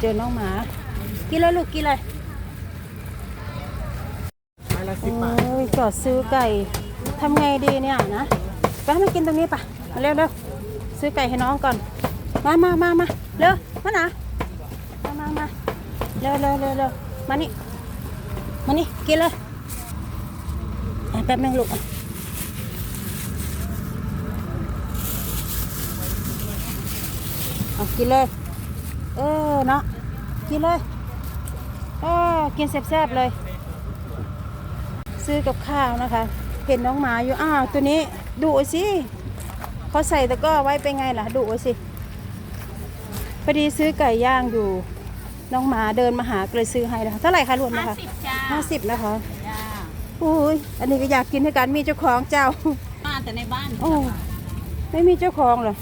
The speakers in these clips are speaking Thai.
เจอน้องหมา กินเลยลูกกินเลยไม้ละสิบบาทโอ้ยก็ซื้อไก่ทำไงดีเนี่ยนะไปให้มากินตรงนี้ปะมาเร็วเร็วซื้อไก่ให้น้องก่อน มามามามาเร็วมาหนามามามาเร็วเร็วเร็วเร็วมานี่มานี่กินเลยอะแป๊บนึงลูกอะเอากินเลย เออเนาะกินเลยเออกินแซ่บๆเลย ซื้อกับข้าวนะคะ เห็นน้องหมาอยู่อ้าวตัวนี้ดุสิเขาใส่ตะกร้อไว้เป็นไงล่ะดุสิพอดีซื้อไก่ย่างอยู่ น้องหมาเดินมาหาก็เลยซื้อให้นะคะเท่าไหร่คะรวมนะคะสิบจ้าห้าสิบนะคะจ้าอุ้ยอันนี้ก็อยากกินด้วยกันมีเจ้าของเจ้ามาแต่ในบ้านโอ้ไม่มีเจ้าของเหรอ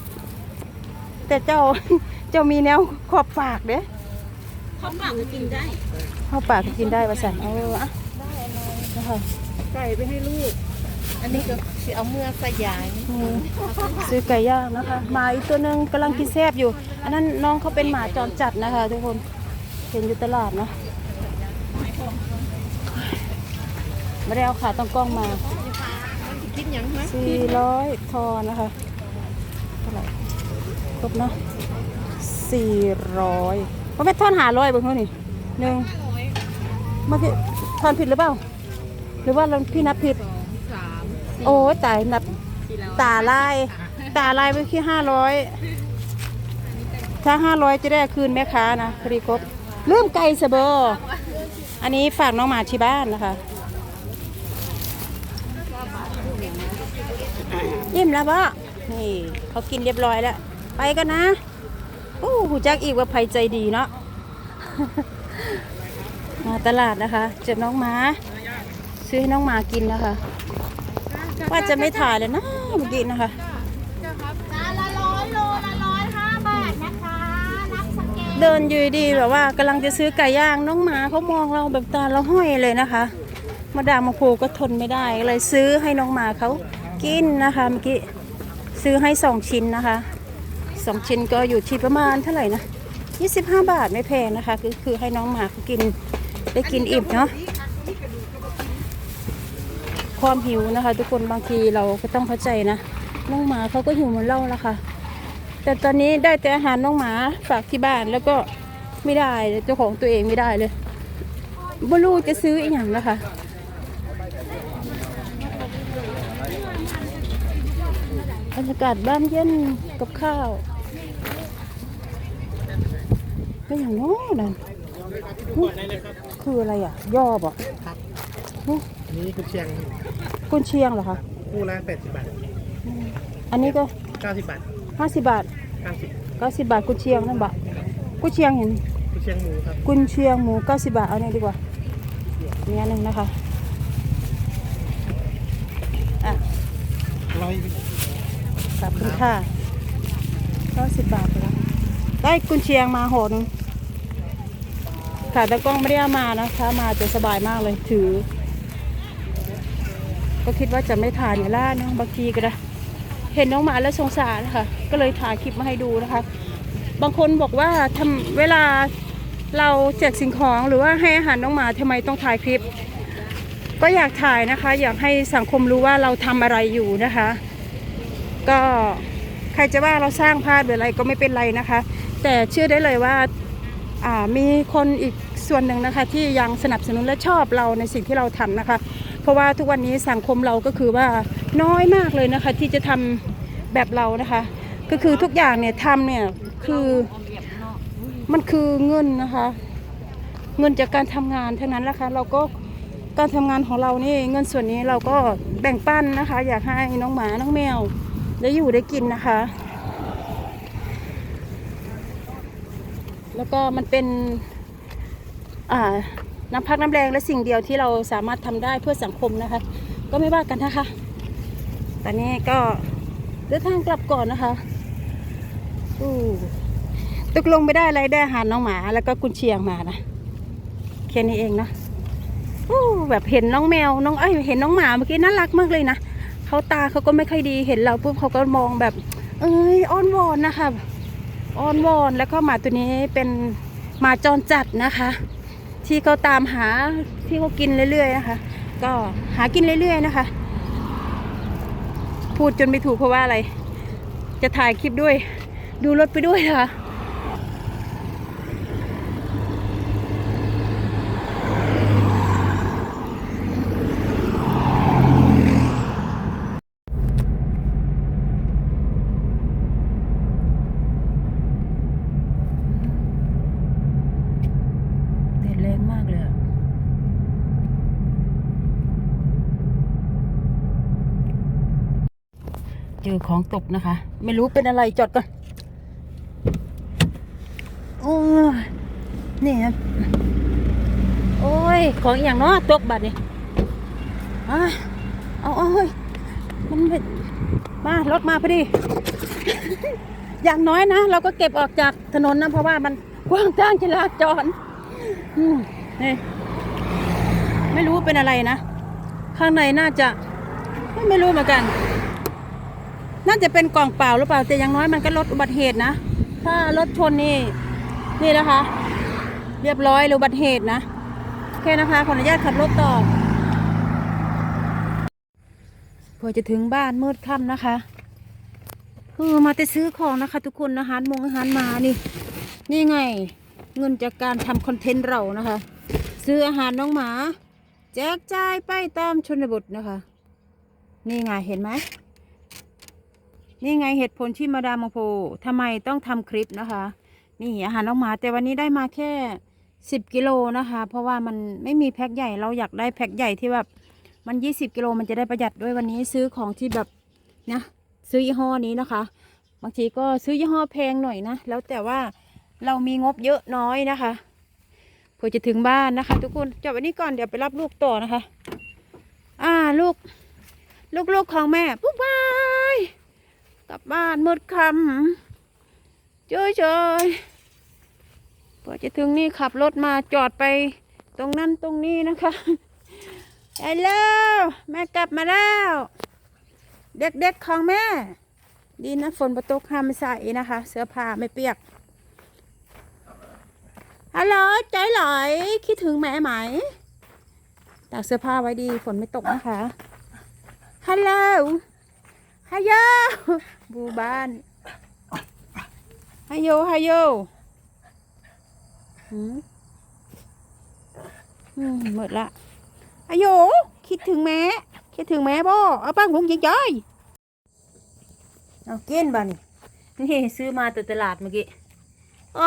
แต่เจ้า เจ้ามีแนวขอบปากเด้เขาฝากกินได้เข้าปากก็กินได้ประสันเอออะนะคะไก่ไปให้ลูก อันนี้ก็สิเอาเมื่อสยายอืมซื้อไก่ย่างนะคะหมาอีกตัวหนึ่งกำลังกินแซบอยู่ อันนั้นน้องเขาเป็นหมาจรจัดนะคะ ทุกคนเห็นอยู่ตลาดเนาะไม่ได้เอาขาตั้งกล้องมากินหยังฮะสี่ร้อยทอนะคะเท่าไหร่ครบเนาะ สี่ร้อยมันเป็นทอนหาร้อยเบางคนนี่หนึ่งเมื่อกี้ทอนผิดหรือเปล่า หรือว่าเราพี่นับผิด สามโอ้ยตายนับตาลาย ตาลายไปแค่ห้าร้อยถ้าห้าร้อยจะได้คืนแม่ค้านะพอดีครบเริ่มไก่สะเบออันนี้ฝากน้องหมาที่บ้านนะคะยิ้มแล้วปะนี่เขากินเรียบร้อยแล้ว ไปกันนะ โอ้หูจักอีกว่าภัยใจดีเนาะมาตลาดนะคะ เจอน้องหมา ซื้อให้น้องหมากินนะคะ ว่าจะไม่ถ่ายเลยนะเมื่อกี้นะคะจานละร้อยโลละร้อยห้าบาทนะคะนับสเกลเดินอยู่ดีๆแบบว่ากำลังจะซื้อไก่ย่างน้องหมาเขามองเราแบบตาเราห้อยเลยนะคะ มาดามมาโคก็ทนไม่ได้เลยซื้อให้น้องหมาเขากินนะคะเมื่อกี้ซื้อให้สองชิ้นนะคะ สองชิ้นก็อยู่ที่ประมาณเท่าไหร่นะ25 บาทไม่แพงนะคะ คือคือให้น้องหมาเขากินได้กินอิ่มเนาะความหิวนะคะ ทุกคนบางทีเราก็ต้องเข้าใจนะน้องหมาเขาก็หิวเหมือนเราละค่ะ แต่ตอนนี้ได้แต่อาหารน้องหมาฝากที่บ้านแล้วก็ไม่ได้เจ้าของตัวเองไม่ได้เลยบลูจะซื้ออีกอย่างนะคะบรรยากาศบ้านเย็นกับข้าว ก็อย่างน้อนั่นอุ๊ยคืออะไรอะ ย่อบ่ะอันนี้คือเชียงกุนเชียงเหรอคะคู่ละแปดสิบบาท อันนี้ก็เก้าสิบบาทห้าสิบบาทเก้าสิบเก้าสิบบาทกุนเชียงนั่นบะกุนเชียงเห็นคือเชียงหมูครับกุนเชียงหมู90บาทเอาเนี่ยดีกว่านี่อันหนึ่งนะคะอะร้อยขอบคุณค่ะ90บาทไปแล้วได้กุนเชียงมาโหนง ค่ะแต่กล้องไม่ได้ามานะคะ มาจะสบายมากเลยถือ ก็คิดว่าจะไม่ถ่ายเนี่ยล่าเนอะบางทีก็ได้เห็นน้องหมาแล้วสงสารค่ะ ก็เลยถ่ายคลิปมาให้ดูนะคะ บางคนบอกว่าทำเวลาเราแจกสิ่งของหรือว่าให้อาหารน้องหมาทำไมต้องถ่ายคลิป ก็อยากถ่ายนะคะ อยากให้สังคมรู้ว่าเราทำอะไรอยู่นะคะ ก็ใครจะว่าเราสร้างภาพหรืออะไรก็ไม่เป็นไรนะคะ แต่เชื่อได้เลยว่า มีคนอีกส่วนหนึ่งนะคะที่ยังสนับสนุนและชอบเราในสิ่งที่เราทำนะคะ เพราะว่าทุกวันนี้สังคมเราก็คือว่าน้อยมากเลยนะคะ ที่จะทำแบบเรานะคะ ก็คือทุกอย่างเนี่ยทำเนี่ยคือมันคือเงินนะคะ เงินจากการทำงานเท่านั้นแหละคะ เราก็การทำงานของเรานี่เงินส่วนนี้เราก็แบ่งปันนะคะ อยากให้น้องหมาน้องแมวได้อยู่ได้กินนะคะ แล้วก็มันเป็นน้ำพักน้ำแรงและสิ่งเดียวที่เราสามารถทำได้เพื่อสังคมนะคะ ก็ไม่ว่ากันนะคะ ตอนนี้ก็เดินทางกลับก่อนนะคะอู้ตกลงไม่ได้อะไรได้อาหารน้องหมา แล้วก็กุนเชียงมานะแค่นี้เองนะอู้แบบเห็นน้องแมวน้องเอ้ยเห็นน้องหมาเมื่อกี้น่ารักมากเลยนะเขาตาเขาก็ไม่ค่อยดีเห็นเราปุ๊บเขาก็มองแบบ เอ้ยอ้อนวอนนะคะ อ้อนวอนแล้วก็หมาตัวนี้เป็นหมาจรจัดนะคะ ที่เขาตามหาที่เขากินเรื่อยๆนะคะ ก็หากินเรื่อยๆนะคะ พูดจนไม่ถูกเพราะว่าอะไร จะถ่ายคลิปด้วย ดูรถไปด้วยนะคะ แดดแรงมากเลยอะ เจอของตกนะคะ ไม่รู้เป็นอะไรจอดก่อนโอ้ยนี่ครับโอ้ย ของอย่างเนาะตกบัดนี่อะเอาเอาเฮ้ยมันเป็นมารถมาพอดี อย่างน้อยนะ เราก็เก็บออกจากถนนนะ เพราะว่ามันกว้างจ้างจราจรอืมนี่ไม่รู้เป็นอะไรนะ ข้างในน่าจะ ไม่รู้เหมือนกัน น่าจะเป็นกล่องเปล่าหรือเปล่าแต่อย่างน้อยมันก็ลดอุบัติเหตุนะ ถ้ารถชนนี่นี่นะคะ เรียบร้อยลยอุบัติเหตุนะโอเคนะคะขออนุญาตขับรถต่อเพื่อจะถึงบ้านมืดค่ำนะคะคือมาแต่ซื้อของนะคะ ทุกคนอาหารมงอาหารมานี่ นี่ไง เงินจากการทำคอนเทนต์เรานะคะ ซื้ออาหารน้องหมา แจกจ่ายไปตามชนบทนะคะ นี่ไงเห็นไหม นี่ไงเหตุผลที่มาดามโมโพทำไมต้องทำคลิปนะคะ นี่อาหารน้องหมา แต่วันนี้ได้มาแค่สิบกิโลนะคะ เพราะว่ามันไม่มีแพ็คใหญ่เราอยากได้แพ็คใหญ่ที่แบบมันยี่สิบกิโลมันจะได้ประหยัดด้วยวันนี้ซื้อของที่แบบนะซื้อยี่ห้อนี้นะคะ บางทีก็ซื้อยี่ห้อแพงหน่อยนะ แล้วแต่ว่าเรามีงบเยอะน้อยนะคะเพื่อจะถึงบ้านนะคะ ทุกคนจบวันนี้ก่อนเดี๋ยวไปรับลูกต่อนะคะ อ่าลูก ลูกๆของแม่ปุ๊บบา กลับบ้านมืดคำเจยเจยพอจะถึงนี่ขับรถมาจอดไปตรงนั้นตรงนี้นะคะไอ้เล้วแม่กลับมาแล้ว เด็กๆของแม่ ดีนะฝนประตกห้ามใส่นะคะ เสื้อผ้าไม่เปียกฮัลโหลใจหลอยคิดถึงแม่ไหมตากเสื้อผ้าไว้ดีฝนไม่ตกนะคะฮัลโหล ฮัลโหลบูบ้านฮัลโหลฮัลโหลหืมอืมหมดละฮัลโหลคิดถึงแม่คิดถึงแม่บ่เอาปังหุงยิงจ้อยเอากินบ้านี่นี่ซื้อมาแต่ตลาดเมื่อกี้โอ้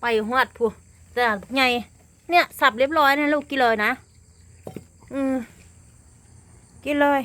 ไปหวดผู้ตลาดใหญ่เนี่ยสับเรียบร้อยนะลูกกินเลยนะ อืมกินเลย